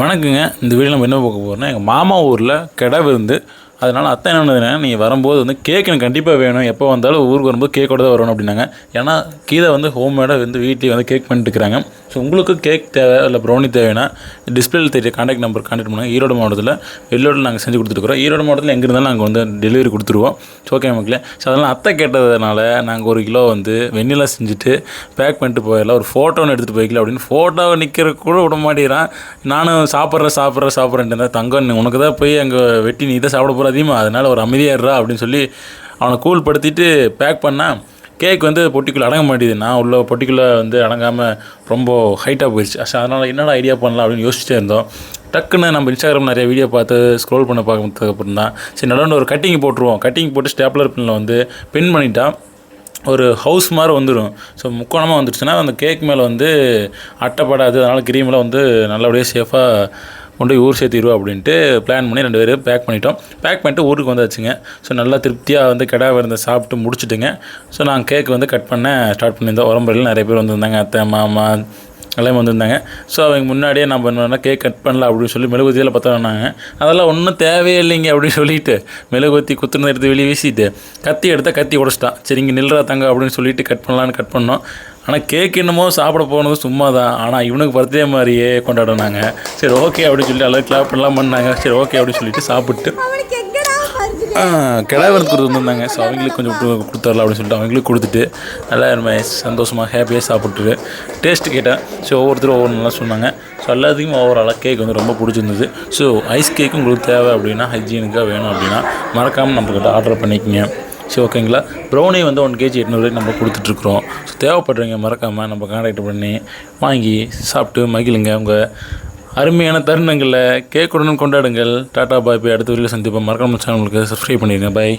வணக்கங்க. இந்த வீடியோ நம்ம என்ன பார்க்க போகிறோம்னா எங்கள் மாமா ஊரில் கிடா விருந்து. அதனால் அத்தை என்ன பண்ணுதுன்னா நீங்கள் வரும்போது வந்து கேக் எனக்கு கண்டிப்பாக வேணும். எப்போ வந்தாலும் ஊருக்கு வரும்போது கேக்கோட தான் வரணும் அப்படின்னாங்க. ஏன்னா கீதை வந்து ஹோம்மேடாக வந்து வீட்லேயே வந்து கேக் பண்ணிட்டு இருக்கிறாங்க. ஸோ உங்களுக்கு கேக் தேவை இல்லை ப்ரௌனி தேவைன்னா டிஸ்பிளேயில் தெரிய காண்டாக்ட் நம்பர் காண்டாக்ட் பண்ணுங்கள் ஈரோடு மாவட்டத்தில் வெளியோடு நாங்கள் செஞ்சு கொடுத்துருக்குறோம் ஈரோடு மாவட்டத்தில் எங்கே இருந்தாலும் நாங்கள் வந்து டெலிவரி கொடுத்துருவோம். ஸோ ஓகே மக்களே. ஸோ அதனால் அத்தை கேட்டதுனால நாங்கள் ஒரு கிலோ வந்து வெண்ணிலா செஞ்சுட்டு பேக் பண்ணிட்டு போயிடலாம். ஒரு ஃபோட்டோ ஒன்று எடுத்துகிட்டு போய்க்கலாம் அப்படின்னு ஃபோட்டோவை நிற்கிற கூட விட மாட்டேறான் நானும் சாப்பிட்ற சாப்பிட்ற சாப்பிட்றேன்ட்டு இருந்தேன் தங்கம் நீ உனக்கு தான் போய் அங்கே வெட்டி நீ தான் சாப்பிட போகிற அதிகமாக அதனால் ஒரு அமைதியாடுறா அப்படின்னு சொல்லி அவனை கூல் படுத்திட்டு பேக் பண்ணால் கேக் வந்து பொட்டிக்குள்ளே அடங்க மாட்டேது நான் உள்ள பொட்டிக்குள்ளே வந்து அடங்காமல் ரொம்ப ஹைட்டாக போயிடுச்சு. ஸோ அதனால் என்னடா ஐடியா பண்ணலாம் அப்படின்னு யோசிச்சுட்டே இருந்தோம். டக்குன்னு நம்ம இன்ஸ்டாகிராம் நிறைய வீடியோ பார்த்து ஸ்க்ரோல் பண்ண பார்க்கறதுக்கு அப்புறம் தான் சரி நடுவில் ஒரு கட்டிங் போட்டுருவோம். கட்டிங் போட்டு ஸ்டேப்லர் பின்னில் வந்து பின் பண்ணிட்டா ஒரு ஹவுஸ் மாதிரி வந்துடும் ஸோ முக்கோணமாக வந்துடுச்சுன்னா அந்த கேக் மேலே வந்து அட்டைப்படாது. அதனால் கிரீமெலாம் வந்து நல்லபடியாக சேஃபாக கொண்டு போய் ஊர் சேர்த்திடுவோம் அப்படின்ட்டு பிளான் பண்ணி ரெண்டு பேரும் பேக் பண்ணிட்டோம். பேக் பண்ணிட்டு ஊருக்கு வந்தாச்சுங்க. ஸோ நல்லா திருப்தியாக வந்து கிடா விருந்த சாப்பிட்டு முடிச்சுட்டுங்க. ஸோ நாங்கள் கேக் வந்து கட் பண்ண ஸ்டார்ட் பண்ணியிருந்தோம். உரம்பரையில் நிறைய பேர் வந்திருந்தாங்க. அத்தை மாமா எல்லாமே வந்திருந்தாங்க. ஸோ அவங்க முன்னாடியே நம்ம என்ன கேக் கட் பண்ணல அப்படின்னு சொல்லி மெழுகுத்தியில் பற்ற அதெல்லாம் ஒன்றும் தேவையே இல்லைங்க அப்படின்னு சொல்லிட்டு மெழுகுத்தி குத்துனதை எடுத்து வெளியே வீசிட்டு கத்தி எடுத்தால் கத்தி உடச்சிட்டான். சரி இங்கே நில்றா தங்க அப்படின்னு சொல்லிட்டு கட் பண்ணலான்னு கட் பண்ணோம். ஆனால் கேக் என்னமோ சாப்பிட போனது சும்மா தான் ஆனால் இவனுக்கு பர்த்டே மாதிரியே கொண்டாடினாங்க. சரி ஓகே அப்படின்னு சொல்லி அளவுக்கு கிளாப் பண்ணலாம் பண்ணாங்க. சரி ஓகே அப்படின்னு சொல்லிட்டு சாப்பிட்டு அவனுக்கு எங்கடா கொடுத்துருந்தாங்க ஸோ அவங்களுக்கு கொஞ்சம் கொடுத்து- கொடுத்துடலாம் அப்படின்னு சொல்லிட்டு அவங்களுக்கு கொடுத்துட்டு நல்லா நம்ம சந்தோஷமாக ஹாப்பியாக சாப்பிட்டுரு டேஸ்ட்டு கேட்டேன். ஸோ ஒவ்வொருத்தரும் ஒவ்வொரு நல்லா சொன்னாங்க. ஸோ எல்லாத்துக்கும் ஓவராலாக கேக் வந்து ரொம்ப பிடிச்சிருந்தது. ஸோ ஐஸ் கேக்கும் உங்களுக்கு தேவை அப்படின்னா ஹைஜீனுக்காக வேணும் அப்படின்னா மறக்காமல் நம்மக்கிட்ட ஆர்டர் பண்ணிக்கங்க. சரி ஓகேங்களா ப்ரௌனி வந்து ஒன் கேஜி எட்நூறு நம்ம கொடுத்துட்ருக்குறோம். ஸோ தேவைப்படுறவங்க மறக்காமல் நம்ம கான்டாக்ட் பண்ணி வாங்கி சாப்பிட்டு மகிழுங்க. உங்கள் அருமையான தருணங்களை கேக்குடன் கொண்டாடுங்கள். டாடா பாய் போய் அடுத்த வீடியோ சந்திப்போம். மறக்காம சேனலுக்கு சப்ஸ்கிரைப் பண்ணிடுங்க. பை